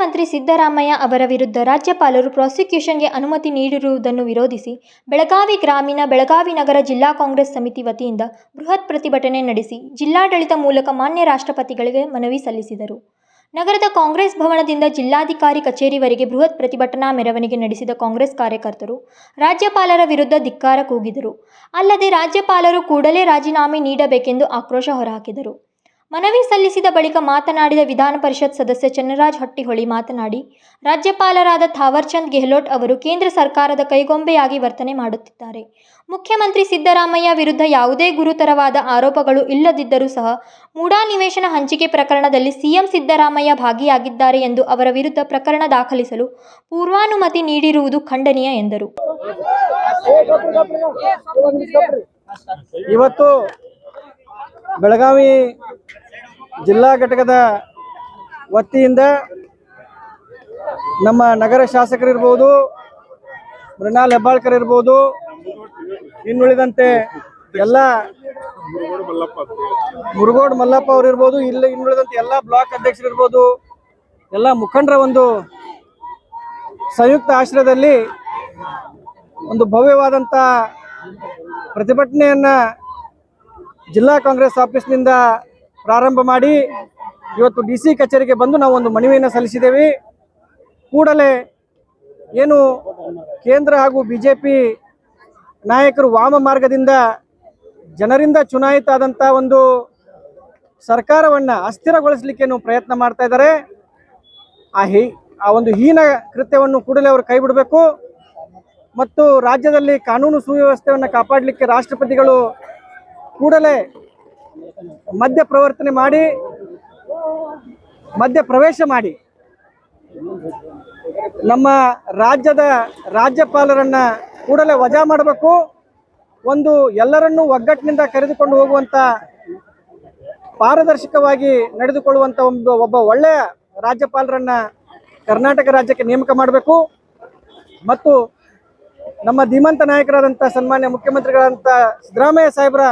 ಮುಖ್ಯಮಂತ್ರಿ ಸಿದ್ದರಾಮಯ್ಯ ಅವರ ವಿರುದ್ಧ ರಾಜ್ಯಪಾಲರು ಪ್ರಾಸಿಕ್ಯೂಷನ್ಗೆ ಅನುಮತಿ ನೀಡಿರುವುದನ್ನು ವಿರೋಧಿಸಿ ಬೆಳಗಾವಿ ಗ್ರಾಮೀಣ ಬೆಳಗಾವಿ ನಗರ ಜಿಲ್ಲಾ ಕಾಂಗ್ರೆಸ್ ಸಮಿತಿ ವತಿಯಿಂದ ಬೃಹತ್ ಪ್ರತಿಭಟನೆ ನಡೆಸಿ ಜಿಲ್ಲಾಡಳಿತ ಮೂಲಕ ಮಾನ್ಯ ರಾಷ್ಟ್ರಪತಿಗಳಿಗೆ ಮನವಿ ಸಲ್ಲಿಸಿದರು. ನಗರದ ಕಾಂಗ್ರೆಸ್ ಭವನದಿಂದ ಜಿಲ್ಲಾಧಿಕಾರಿ ಕಚೇರಿವರೆಗೆ ಬೃಹತ್ ಪ್ರತಿಭಟನಾ ಮೆರವಣಿಗೆ ನಡೆಸಿದ ಕಾಂಗ್ರೆಸ್ ಕಾರ್ಯಕರ್ತರು ರಾಜ್ಯಪಾಲರ ವಿರುದ್ಧ ಧಿಕ್ಕಾರ ಕೂಗಿದರು. ಅಲ್ಲದೆ ರಾಜ್ಯಪಾಲರು ಕೂಡಲೇ ರಾಜೀನಾಮೆ ನೀಡಬೇಕೆಂದು ಆಕ್ರೋಶ ಹೊರಹಾಕಿದರು. ಮನವಿ ಸಲ್ಲಿಸಿದ ಬಳಿಕ ಮಾತನಾಡಿದ ವಿಧಾನ ಪರಿಷತ್ ಸದಸ್ಯ ಚನ್ನರಾಜ್ ಹಟ್ಟಿಹೊಳಿ ಮಾತನಾಡಿ, ರಾಜ್ಯಪಾಲರಾದ ಥಾವರ್ಚಂದ್ ಗೆಹ್ಲೋಟ್ ಅವರು ಕೇಂದ್ರ ಸರ್ಕಾರದ ಕೈಗೊಂಬೆಯಾಗಿ ವರ್ತನೆ ಮಾಡುತ್ತಿದ್ದಾರೆ. ಮುಖ್ಯಮಂತ್ರಿ ಸಿದ್ದರಾಮಯ್ಯ ವಿರುದ್ಧ ಯಾವುದೇ ಗುರುತರವಾದ ಆರೋಪಗಳು ಇಲ್ಲದಿದ್ದರೂ ಸಹ ಮೂಡಾ ನಿವೇಶನ ಹಂಚಿಕೆ ಪ್ರಕರಣದಲ್ಲಿ ಸಿಎಂ ಸಿದ್ದರಾಮಯ್ಯ ಭಾಗಿಯಾಗಿದ್ದಾರೆ ಎಂದು ಅವರ ವಿರುದ್ಧ ಪ್ರಕರಣ ದಾಖಲಿಸಲು ಪೂರ್ವಾನುಮತಿ ನೀಡಿರುವುದು ಖಂಡನೀಯ ಎಂದರು. ಇವತ್ತು ಬೆಳಗಾವಿ ಜಿಲ್ಲಾ ಘಟಕದ ವತಿಯಿಂದ ನಮ್ಮ ನಗರ ಶಾಸಕರಿರ್ಬೋದು ಮೃಣಾಲ್ ಹೆಬ್ಬಾಳ್ಕರ್ ಇರ್ಬೋದು, ಇನ್ನುಳಿದಂತೆ ಎಲ್ಲ ಮುರುಗೋಡ್ ಮಲ್ಲಪ್ಪ ಅವರು ಇರ್ಬೋದು, ಇಲ್ಲ ಇನ್ನುಳಿದಂತೆ ಎಲ್ಲ ಬ್ಲಾಕ್ ಅಧ್ಯಕ್ಷರಿರ್ಬೋದು ಎಲ್ಲ ಮುಖಂಡರ ಒಂದು ಸಂಯುಕ್ತ ಆಶ್ರಯದಲ್ಲಿ ಒಂದು ಭವ್ಯವಾದಂಥ ಪ್ರತಿಭಟನೆಯನ್ನು ಜಿಲ್ಲಾ ಕಾಂಗ್ರೆಸ್ ಆಫೀಸ್ನಿಂದ ಪ್ರಾರಂಭ ಮಾಡಿ ಇವತ್ತು ಡಿ ಸಿ ಕಚೇರಿಗೆ ಬಂದು ನಾವು ಒಂದು ಮನವಿಯನ್ನು ಸಲ್ಲಿಸಿದ್ದೇವೆ. ಕೂಡಲೇ ಏನು ಕೇಂದ್ರ ಹಾಗೂ ಬಿ ಜೆ ಪಿ ನಾಯಕರು ವಾಮ ಮಾರ್ಗದಿಂದ ಜನರಿಂದ ಚುನಾಯಿತ ಆದಂಥ ಒಂದು ಸರ್ಕಾರವನ್ನು ಅಸ್ಥಿರಗೊಳಿಸಲಿಕ್ಕೆ ಪ್ರಯತ್ನ ಮಾಡ್ತಾ ಇದ್ದಾರೆ. ಆ ಹೀ, ಆ ಒಂದು ಹೀನ ಕೃತ್ಯವನ್ನು ಕೂಡಲೇ ಅವರು ಕೈ ಬಿಡಬೇಕು. ಮತ್ತು ರಾಜ್ಯದಲ್ಲಿ ಕಾನೂನು ಸುವ್ಯವಸ್ಥೆಯನ್ನು ಕಾಪಾಡಲಿಕ್ಕೆ ರಾಷ್ಟ್ರಪತಿಗಳು ಕೂಡಲೇ ಮಧ್ಯ ಪ್ರವರ್ತನೆ ಮಾಡಿ ಮಧ್ಯ ಪ್ರವೇಶ ಮಾಡಿ. ನಮ್ಮ ರಾಜ್ಯದ ರಾಜ್ಯಪಾಲರನ್ನ ಕೂಡಲೇ ವಜಾ ಮಾಡಬೇಕು. ಒಂದು ಎಲ್ಲರನ್ನೂ ಒಗ್ಗಟ್ಟಿನಿಂದ ಕರೆದುಕೊಂಡು ಹೋಗುವಂತ, ಪಾರದರ್ಶಕವಾಗಿ ನಡೆದುಕೊಳ್ಳುವಂತ ಒಂದು ಒಬ್ಬ ಒಳ್ಳೆಯ ರಾಜ್ಯಪಾಲರನ್ನ ಕರ್ನಾಟಕ ರಾಜ್ಯಕ್ಕೆ ನೇಮಕ ಮಾಡಬೇಕು. ಮತ್ತು ನಮ್ಮ ಧೀಮಂತ ನಾಯಕರಾದಂಥ ಸನ್ಮಾನ್ಯ ಮುಖ್ಯಮಂತ್ರಿಗಳಾದಂಥ ಸಿದ್ದರಾಮಯ್ಯ ಸಾಹೇಬರ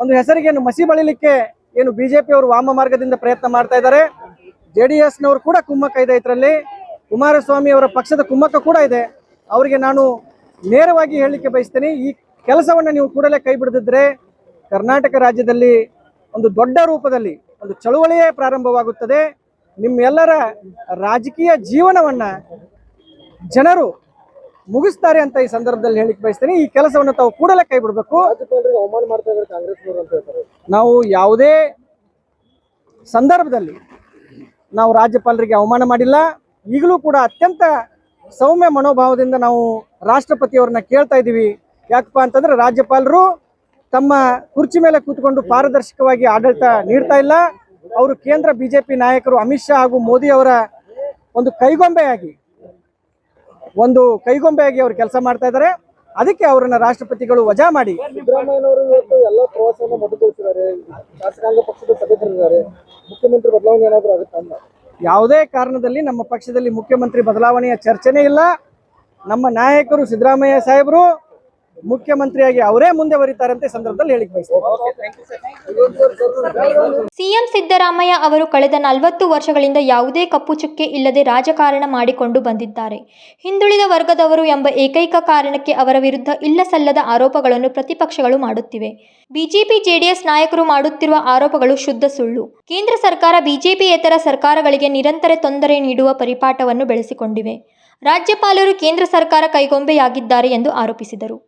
ಒಂದು ಹೆಸರಿಗೆ ಏನು ಮಸಿ ಬಳಿಲಿಕ್ಕೆ ಏನು ಬಿಜೆಪಿ ಅವರು ವಾಮ ಮಾರ್ಗದಿಂದ ಪ್ರಯತ್ನ ಮಾಡ್ತಾ ಇದ್ದಾರೆ. ಜೆ ಡಿ ಎಸ್ನವರು ಕೂಡ ಕುಮ್ಮಕ್ಕ ಇದೆ ಇದರಲ್ಲಿ. ಕುಮಾರಸ್ವಾಮಿ ಅವರ ಪಕ್ಷದ ಕುಮ್ಮಕ್ಕ ಕೂಡ ಇದೆ. ಅವರಿಗೆ ನಾನು ನೇರವಾಗಿ ಹೇಳಲಿಕ್ಕೆ ಬಯಸ್ತೇನೆ, ಈ ಕೆಲಸವನ್ನು ನೀವು ಕೂಡಲೇ ಕೈ ಬಿಡದಿದ್ದರೆ ಕರ್ನಾಟಕ ರಾಜ್ಯದಲ್ಲಿ ಒಂದು ದೊಡ್ಡ ರೂಪದಲ್ಲಿ, ಒಂದು ಚಳುವಳಿಯೇ ಪ್ರಾರಂಭವಾಗುತ್ತದೆ. ನಿಮ್ಮೆಲ್ಲರ ರಾಜಕೀಯ ಜೀವನವನ್ನು ಜನರು ಮುಗಿಸ್ತಾರೆ ಅಂತ ಈ ಸಂದರ್ಭದಲ್ಲಿ ಹೇಳಿಕ್ ಬಯಸ್ತೇನೆ. ಈ ಕೆಲಸವನ್ನು ತಾವು ಕೂಡಲೇ ಕೈ ಬಿಡಬೇಕು. ನಾವು ಯಾವುದೇ ಸಂದರ್ಭದಲ್ಲಿ ನಾವು ರಾಜ್ಯಪಾಲರಿಗೆ ಅವಮಾನ ಮಾಡಿಲ್ಲ. ಈಗಲೂ ಕೂಡ ಅತ್ಯಂತ ಸೌಮ್ಯ ಮನೋಭಾವದಿಂದ ನಾವು ರಾಷ್ಟ್ರಪತಿಯವ್ರನ್ನ ಕೇಳ್ತಾ ಇದ್ದೀವಿ. ಯಾಕಪ್ಪ ಅಂತಂದ್ರೆ ರಾಜ್ಯಪಾಲರು ತಮ್ಮ ಕುರ್ಚಿ ಮೇಲೆ ಕೂತ್ಕೊಂಡು ಪಾರದರ್ಶಕವಾಗಿ ಆಡಳಿತ ನೀಡ್ತಾ ಇಲ್ಲ. ಅವರು ಕೇಂದ್ರ ಬಿಜೆಪಿ ನಾಯಕರು ಅಮಿತ್ ಶಾ ಹಾಗೂ ಮೋದಿ ಅವರ ಒಂದು ಕೈಗೊಂಬೆಯಾಗಿ ಒಂದು ಕೈಗೊಂಬೆಯಾಗಿ ಅವರು ಕೆಲಸ ಮಾಡ್ತಾ ಇದ್ದಾರೆ. ಅದಕ್ಕೆ ಅವರನ್ನ ರಾಷ್ಟ್ರಪತಿಗಳು ವಜಾ ಮಾಡಿ. ಸಿದ್ದರಾಮಯ್ಯನವರು ಇವತ್ತು ಎಲ್ಲ ಪ್ರವಾಸವನ್ನು ಮೊಟಕುಗೊಳಿಸಿದ್ದಾರೆ ಶಾಸಕಾಂಗ ಪಕ್ಷದ ಸಭೆಗಳಿದ್ದಾರೆ ಮುಖ್ಯಮಂತ್ರಿ ಬದಲಾವಣೆ ಏನಾದರೂ ಆಗುತ್ತಾ ಯಾವುದೇ ಕಾರಣದಲ್ಲಿ ನಮ್ಮ ಪಕ್ಷದಲ್ಲಿ ಮುಖ್ಯಮಂತ್ರಿ ಬದಲಾವಣೆಯ ಚರ್ಚೆನೇ ಇಲ್ಲ. ನಮ್ಮ ನಾಯಕರು ಸಿದ್ದರಾಮಯ್ಯ ಸಾಹೇಬರು ಮುಖ್ಯಮಂತ್ರಿಯಾಗಿ ಅವರೇ ಮುಂದೆ ಬರೀತಾರೆ ಸಂದರ್ಭದಲ್ಲಿ ಹೇಳಿಕ್ ಸಿಎಂ ಸಿದ್ದರಾಮಯ್ಯ ಅವರು ಕಳೆದ ನಲವತ್ತು ವರ್ಷಗಳಿಂದ ಯಾವುದೇ ಕಪ್ಪು ಚುಕ್ಕೆ ಇಲ್ಲದೆ ರಾಜಕಾರಣ ಮಾಡಿಕೊಂಡು ಬಂದಿದ್ದಾರೆ. ಹಿಂದುಳಿದ ವರ್ಗದವರು ಎಂಬ ಏಕೈಕ ಕಾರಣಕ್ಕೆ ಅವರ ವಿರುದ್ಧ ಇಲ್ಲಸಲ್ಲದ ಆರೋಪಗಳನ್ನು ಪ್ರತಿಪಕ್ಷಗಳು ಮಾಡುತ್ತಿವೆ. ಬಿಜೆಪಿ ಜೆಡಿಎಸ್ ನಾಯಕರು ಮಾಡುತ್ತಿರುವ ಆರೋಪಗಳು ಶುದ್ಧ ಸುಳ್ಳು. ಕೇಂದ್ರ ಸರ್ಕಾರ ಬಿಜೆಪಿಯೇತರ ಸರ್ಕಾರಗಳಿಗೆ ನಿರಂತರ ತೊಂದರೆ ನೀಡುವ ಪರಿಪಾಠವನ್ನು ಬೆಳೆಸಿಕೊಂಡಿವೆ. ರಾಜ್ಯಪಾಲರು ಕೇಂದ್ರ ಸರ್ಕಾರ ಕೈಗೊಂಬೆಯಾಗಿದ್ದಾರೆ ಎಂದು ಆರೋಪಿಸಿದರು.